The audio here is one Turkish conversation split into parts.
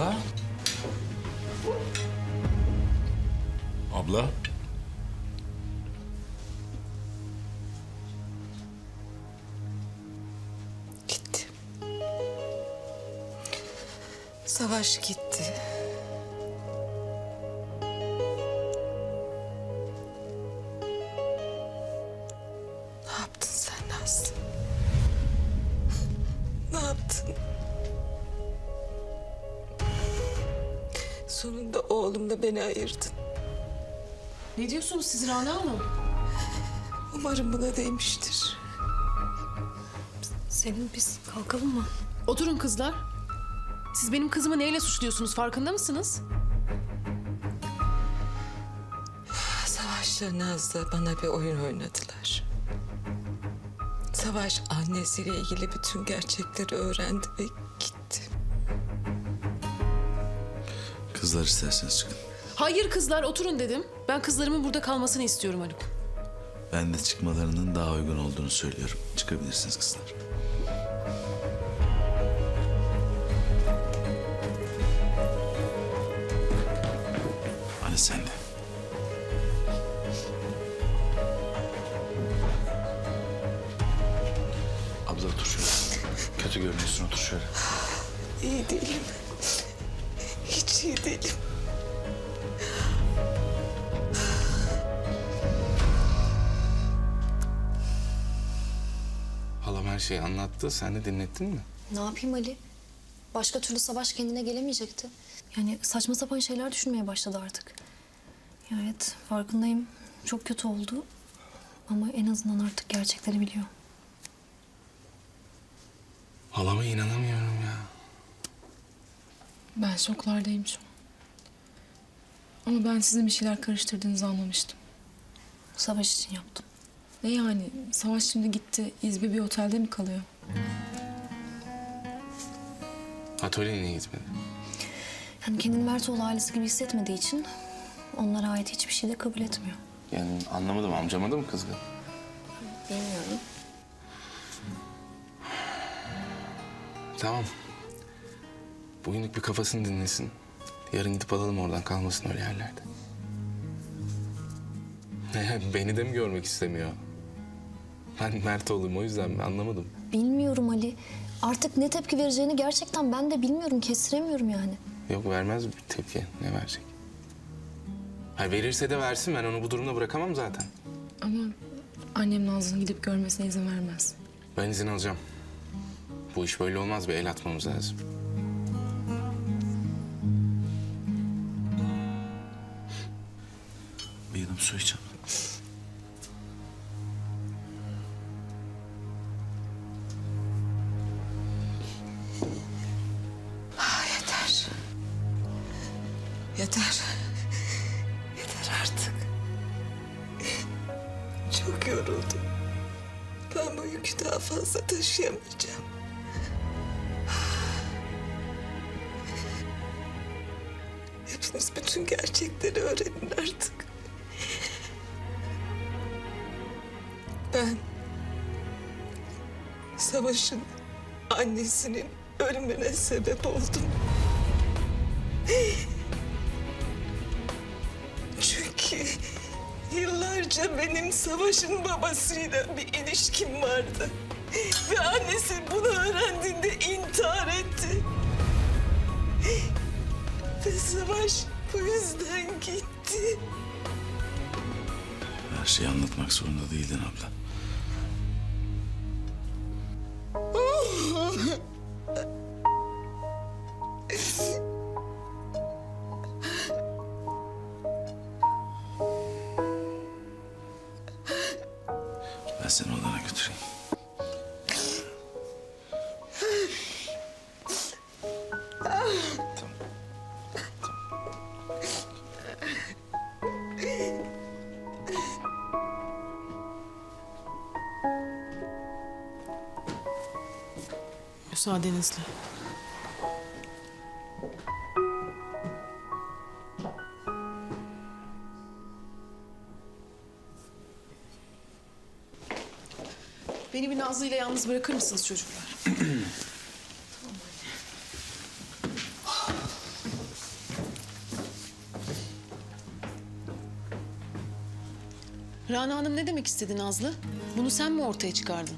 Abla? Abla? Gitti. Savaş gitti. Oğlumla beni ayırdın. Ne diyorsunuz siz Rana Hanım? Umarım buna değmiştir. Selin biz kalkalım mı? Oturun kızlar. Siz benim kızımı neyle suçluyorsunuz farkında mısınız? Savaş'la Nazlı bana bir oyun oynadılar. Savaş annesiyle ilgili bütün gerçekleri öğrendi ve gitti. Kızlar isterseniz çıkın. Hayır kızlar oturun dedim. Ben kızlarımın burada kalmasını istiyorum Haluk. Ben de çıkmalarının daha uygun olduğunu söylüyorum. Çıkabilirsiniz kızlar. Hadi sen de. Abla otur şöyle. Kötü görünüyorsun otur şöyle. İyi değilim. İyi değilim. Halam her şeyi anlattı. Sen de dinlettin mi? Ne yapayım Ali? Başka türlü savaş kendine gelemeyecekti. Yani saçma sapan şeyler düşünmeye başladı artık. Ya evet farkındayım. Çok kötü oldu. Ama en azından artık gerçekleri biliyor. Halama inanamıyorum. Ben şoklardayım şu an. Ama ben sizin bir şeyler karıştırdığınızı anlamıştım. Savaş için yaptım. Ne yani? Savaş şimdi gitti. İzbi bir otelde mi kalıyor? Atölyeye niye gitmedi? Yani kendini Mertoğlu ailesi gibi hissetmediği için onlara ait hiçbir şey de kabul etmiyor. Yani anlamadım. Amcama da mı kızgın? Bilmiyorum. Tamam. Bugünlük bir kafasını dinlesin. Yarın gidip alalım oradan kalmasın öyle yerlerde. Ne, beni de mi görmek istemiyor? Ben Mert oğlum o yüzden mi? Anlamadım. Bilmiyorum Ali. Artık ne tepki vereceğini gerçekten ben de bilmiyorum. Kestiremiyorum yani. Yok vermez bir tepki. Ne verecek? Ha, verirse de versin. Ben onu bu durumda bırakamam zaten. Ama annem Nazlı'nın gidip görmesine izin vermez. Ben izin alacağım. Bu iş böyle olmaz. Bir el atmamız lazım. Su içeceğim. Ah, yeter. Yeter. Yeter artık. Çok yoruldum. Ben bu yükü daha fazla taşıyamayacağım. Hepiniz bütün gerçekleri öğrenin artık. Ben Savaş'ın annesinin ölümüne sebep oldum. Çünkü yıllarca benim Savaş'ın babasıyla bir ilişkim vardı. Ve annesi bunu öğrendiğinde intihar etti. Ve Savaş bu yüzden gitti. Her şeyi anlatmak zorunda değildin abla. Seni odana götüreyim. Müsaadenizle. Nazlı ile yalnız bırakır mısınız çocuklar? Rana Hanım ne demek istedi Nazlı? Bunu sen mi ortaya çıkardın?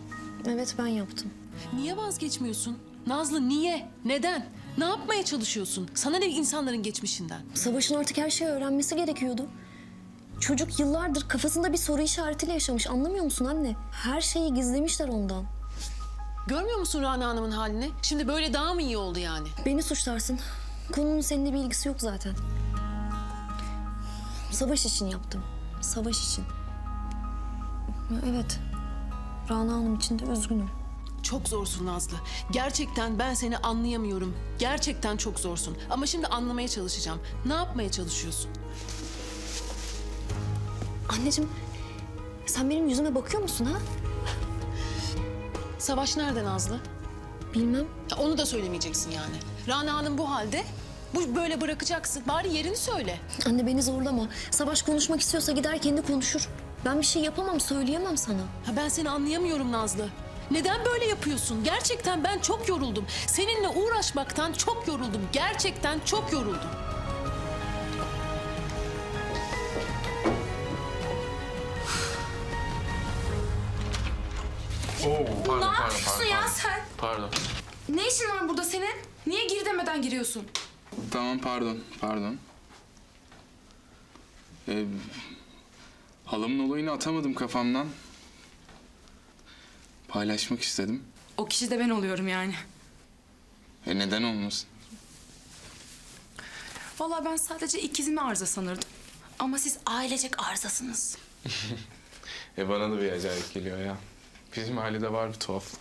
Evet ben yaptım. Niye vazgeçmiyorsun? Nazlı niye? Neden? Ne yapmaya çalışıyorsun? Sana ne insanların geçmişinden? Savaş'ın artık her şeyi öğrenmesi gerekiyordu. Çocuk yıllardır kafasında bir soru işaretiyle yaşamış. Anlamıyor musun anne? Her şeyi gizlemişler ondan. Görmüyor musun Rana Hanım'ın halini? Şimdi böyle daha mı iyi oldu yani? Beni suçlarsın. Konunun seninle bir ilgisi yok zaten. Savaş için yaptım. Savaş için. Evet. Rana Hanım için de üzgünüm. Çok zorsun Nazlı. Gerçekten ben seni anlayamıyorum. Gerçekten çok zorsun. Ama şimdi anlamaya çalışacağım. Ne yapmaya çalışıyorsun? Anneciğim, sen benim yüzüme bakıyor musun ha? Savaş nerede Nazlı? Bilmem. Ya Onu da söylemeyeceksin yani. Rana Hanım bu halde. Bu böyle bırakacaksın. Bari yerini söyle. Anne beni zorlama. Savaş konuşmak istiyorsa gider kendi konuşur. Ben bir şey yapamam, söyleyemem sana. Ha ben seni anlayamıyorum Nazlı. Neden böyle yapıyorsun? Gerçekten ben çok yoruldum. Seninle uğraşmaktan çok yoruldum. Gerçekten çok yoruldum. Yapıyorsun ya sen? Pardon. Ne işin var burada senin? Niye gir demeden giriyorsun? Tamam pardon, pardon. Ee, halamın olayını atamadım kafamdan. Paylaşmak istedim. O kişi de ben oluyorum yani. E neden olmasın? Vallahi ben sadece ikizimi arıza sanırdım. Ama siz ailecek arızasınız. E bana da bir acayip geliyor ya. Bizim ailede var bir tuhaflık.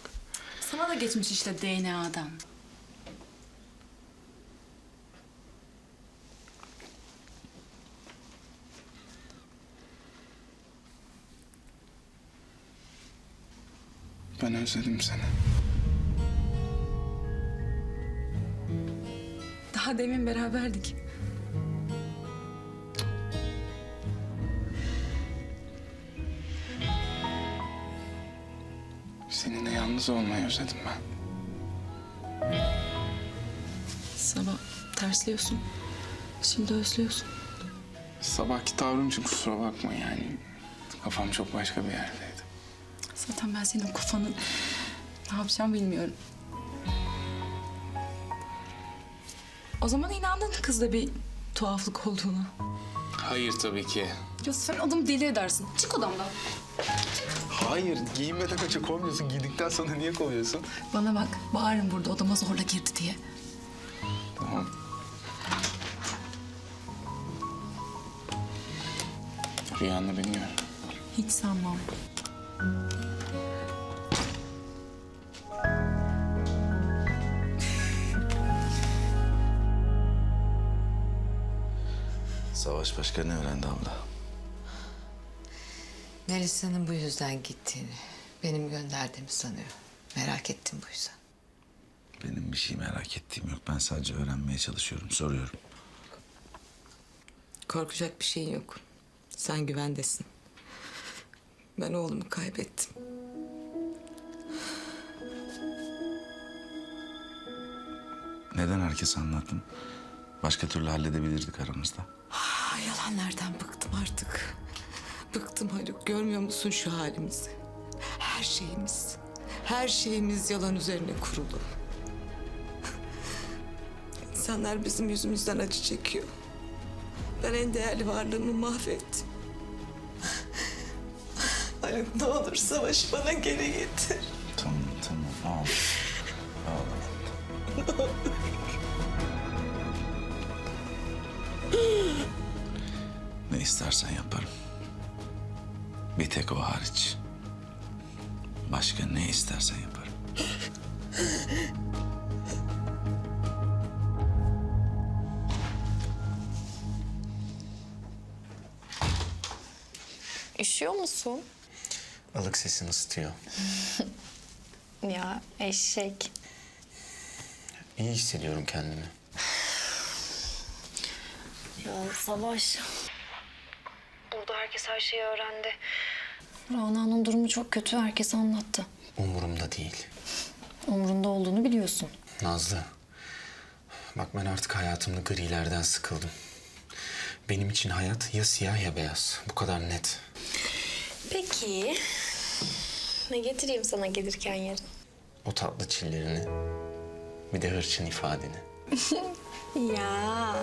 Sana da geçmiş işte DNA'dan. Ben özledim seni. Daha demin beraberdik. Seninle yalnız olmayı özledim ben. Sabah tersliyorsun. Şimdi özlüyorsun. Sabahki tavrım için kusura bakma yani. Kafam çok başka bir yerdeydi. Zaten ben senin kafanı ne yapacağım bilmiyorum. O zaman inandın kızda bir tuhaflık olduğuna. Hayır tabii ki. Ya sen adamı deli edersin. Çık odamdan. Hayır, giyinmeden önce kovmuyorsun. Giydikten sonra niye kovuyorsun? Bana bak, bağırın burada odama zorla girdi diye. Tamam. Rüyanda beni gör. Hiç sanmam. Savaş başka ne öğrendi abla? Melisa'nın bu yüzden gittiğini, benim gönderdiğimi sanıyor. Merak ettim bu yüzden. Benim bir şey merak ettiğim yok. Ben sadece öğrenmeye çalışıyorum, soruyorum. Korkacak bir şeyin yok. Sen güvendesin. Ben oğlumu kaybettim. Neden herkese anlattın? Başka türlü halledebilirdik aramızda. Ah, yalanlardan bıktım artık. Bıktım Haluk. Görmüyor musun şu halimizi? Her şeyimiz, her şeyimiz yalan üzerine kurulu. İnsanlar bizim yüzümüzden acı çekiyor. Ben en değerli varlığımı mahvettim. Haluk ne olur savaşı bana geri getir. Tamam, tamam. Ağla. Ağla. ne istersen yaparım. Bir tek o hariç. Başka ne istersen yaparım. Üşüyor musun? Balık sesini ısıtıyor. Ya eşek. İyi hissediyorum kendimi. Ya Savaş. Burada herkes her şeyi öğrendi. Rana'nın durumu çok kötü. Herkes anlattı. Umurumda değil. Umurunda olduğunu biliyorsun. Nazlı. Bak ben artık hayatımda grilerden sıkıldım. Benim için hayat ya siyah ya beyaz. Bu kadar net. Peki. Ne getireyim sana gelirken yarın? O tatlı çillerini. Bir de hırçın ifadeni. Ya